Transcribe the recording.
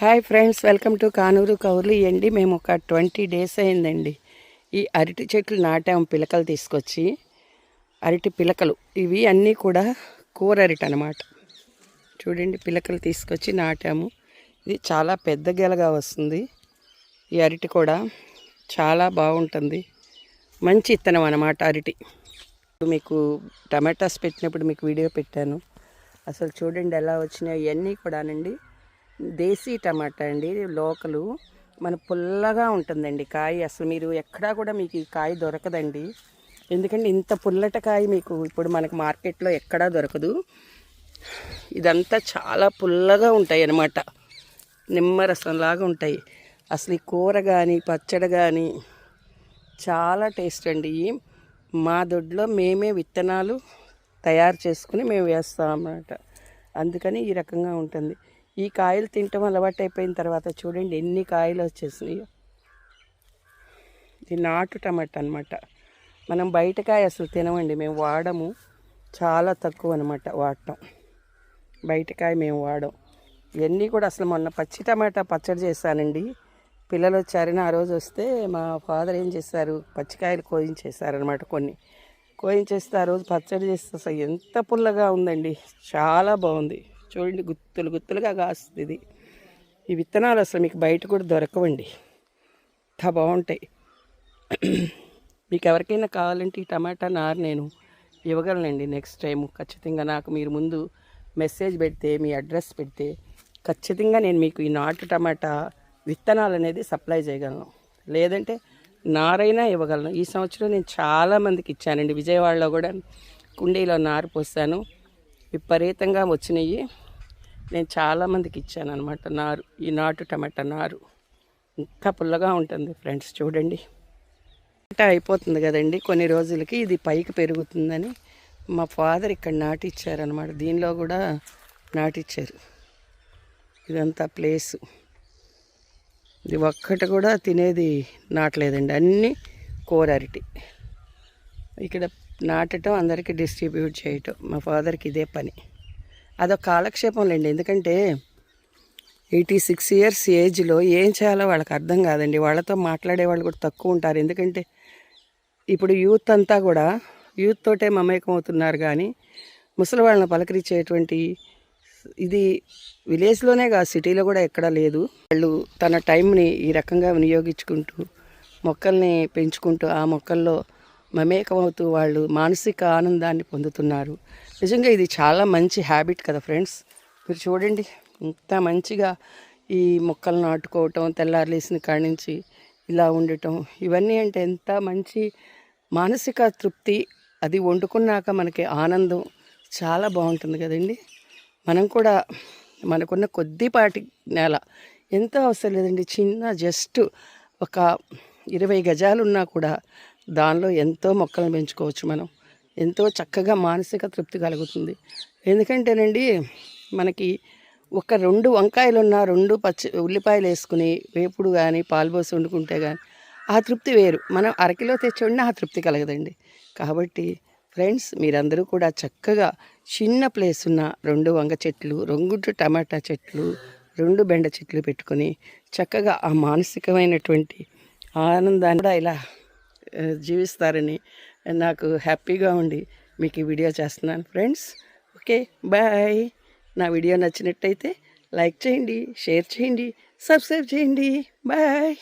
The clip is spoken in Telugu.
Hi friends welcome to Kanuru కౌర్లు అండి. మేము ఒక ట్వంటీ డేస్ అయిందండి. ఈ అరటి చెట్లు నాటాము పిలకలు తీసుకొచ్చి. అరటి పిలకలు ఇవి అన్నీ కూడా కూర అరటి అనమాట చూడండి పిలకలు తీసుకొచ్చి నాటాము. ఇది చాలా పెద్ద గెలగా వస్తుంది. ఈ అరటి కూడా చాలా బాగుంటుంది. మంచి ఇత్తనం అనమాట అరటి. ఇప్పుడు మీకు టమాటాస్ పెట్టినప్పుడు మీకు వీడియో పెట్టాను. అసలు చూడండి ఎలా వచ్చినాయి ఇవన్నీ కూడానండి. దేశీ టమాటా అండి లోకలు. మన పుల్లగా ఉంటుందండి కాయ. అసలు మీరు ఎక్కడా కూడా మీకు ఈ కాయ దొరకదండి. ఎందుకంటే ఇంత పుల్లట కాయ మీకు ఇప్పుడు మనకు మార్కెట్లో ఎక్కడా దొరకదు. ఇదంతా చాలా పుల్లగా ఉంటాయి అన్నమాట. నిమ్మరసంలాగా ఉంటాయి. అసలు ఈ కూర కానీ పచ్చడి కానీ చాలా టేస్ట్ అండి. మా దొడ్లో మేమే విత్తనాలు తయారు చేసుకుని మేము వేస్తాం అన్నమాట. అందుకని ఈ రకంగా ఉంటుంది. ఈ కాయలు తినటం అలవాటు అయిపోయిన తర్వాత చూడండి ఎన్ని కాయలు వచ్చేసినాయో. ఇది నాటు టమాటా అనమాట మనం బయట కాయ అసలు తినమండి మేము వాడము. చాలా తక్కువ అనమాట వాడటం. బయటకాయ మేము వాడం ఇవన్నీ కూడా అసలు మొన్న పచ్చి టమాటా పచ్చడి చేశానండి. పిల్లలు వచ్చారని ఆ రోజు వస్తే మా ఫాదర్ ఏం చేశారు పచ్చికాయలు కోయించేశారనమాట కొన్ని. కోయించేస్తే ఆ రోజు పచ్చడి చేస్తే అసలు ఎంత పుల్లగా ఉందండి. చాలా బాగుంది. చూడండి గుత్తులు గుత్తులుగా కాస్తుంది ఇది. ఈ విత్తనాలు అసలు మీకు బయట కూడా దొరకవండి. ఇంత బాగుంటాయి. మీకు ఎవరికైనా కావాలంటే ఈ టమాటా నారు నేను ఇవ్వగలనండి నెక్స్ట్ టైం ఖచ్చితంగా నాకు మీరు ముందు మెసేజ్ పెడితే మీ అడ్రస్ పెడితే ఖచ్చితంగా నేను మీకు ఈ నాటు టమాటా విత్తనాలు అనేది సప్లై చేయగలను. లేదంటే నారైనా ఇవ్వగలను. ఈ సంవత్సరం నేను చాలామందికి ఇచ్చానండి. విజయవాడలో కూడా కుండీలో నారు పోసాను. విపరీతంగా వచ్చినాయి. నేను చాలామందికి ఇచ్చాను అనమాట నారు ఈ నాటు టమాటా నారు. ఇంకా పుల్లగా ఉంటుంది ఫ్రెండ్స్ చూడండి. అంటే అయిపోతుంది కదండి కొన్ని రోజులకి ఇది పైకి పెరుగుతుందని మా ఫాదర్ ఇక్కడ నాటిచ్చారనమాట దీనిలో కూడా నాటిచ్చారు. ఇదంతా ప్లేసు. ఇది ఒక్కటి కూడా తినేది నాటలేదండి అన్నీ కూర అరటి. ఇక్కడ నాటటం అందరికీ డిస్ట్రిబ్యూట్ చేయటం. మా ఫాదర్కి ఇదే పని. అదొక కాలక్షేపంలేండి ఎందుకంటే ఎయిటీ సిక్స్ ఇయర్స్ ఏజ్లో ఏం చేయాలో వాళ్ళకి అర్థం కాదండి. వాళ్ళతో మాట్లాడే వాళ్ళు కూడా తక్కువ ఉంటారు. ఎందుకంటే ఇప్పుడు యూత్ అంతా కూడా యూత్ తోటే మమేకం అవుతున్నారు కానీ ముసలి వాళ్ళని పలకరించేటువంటి ఇది విలేజ్లోనే కాదు సిటీలో కూడా ఎక్కడా లేదు. వాళ్ళు తన టైంని ఈ రకంగా వినియోగించుకుంటూ మొక్కల్ని పెంచుకుంటూ ఆ మొక్కల్లో మమేకమవుతూ వాళ్ళు మానసిక ఆనందాన్ని పొందుతున్నారు. నిజంగా ఇది చాలా మంచి హ్యాబిట్ కదా ఫ్రెండ్స్. మీరు చూడండి ఇంత మంచిగా ఈ మొక్కలు నాటుకోవటం తెల్లారులేసిన కాడి నుంచి ఇలా ఉండటం ఇవన్నీ అంటే ఎంత మంచి మానసిక తృప్తి. అది వండుకున్నాక మనకి ఆనందం చాలా బాగుంటుంది కదండి. మనం కూడా మనకున్న కొద్దిపాటి నేల ఎంత అవసరం లేదండి. చిన్న జస్ట్ ఒక ఇరవై గజాలు ఉన్నా కూడా దానిలో ఎంతో మొక్కలను పెంచుకోవచ్చు మనం. ఎంతో చక్కగా మానసిక తృప్తి కలుగుతుంది. ఎందుకంటేనండి మనకి ఒక రెండు వంకాయలు ఉన్న రెండు పచ్చి ఉల్లిపాయలు వేసుకుని వేపుడు కానీ పాలుపోసి వండుకుంటే కానీ ఆ తృప్తి వేరు. మనం అరకిలో తెచ్చి ఆ తృప్తి కలగదండి. కాబట్టి ఫ్రెండ్స్ మీరందరూ కూడా చక్కగా చిన్న ప్లేస్ ఉన్న రెండు వంగ చెట్లు రెండు టమాటా చెట్లు రెండు బెండ చెట్లు పెట్టుకొని చక్కగా ఆ మానసికమైనటువంటి ఆనందాన్ని కూడా ఇలా జీవిస్తారని నాకు హ్యాపీగా ఉండి మీకు ఈ వీడియో చేస్తున్నాను ఫ్రెండ్స్. Okay bye. నా వీడియో నచ్చినట్టయితే లైక్ చేయండి షేర్ చేయండి సబ్స్క్రైబ్ చేయండి. బాయ్.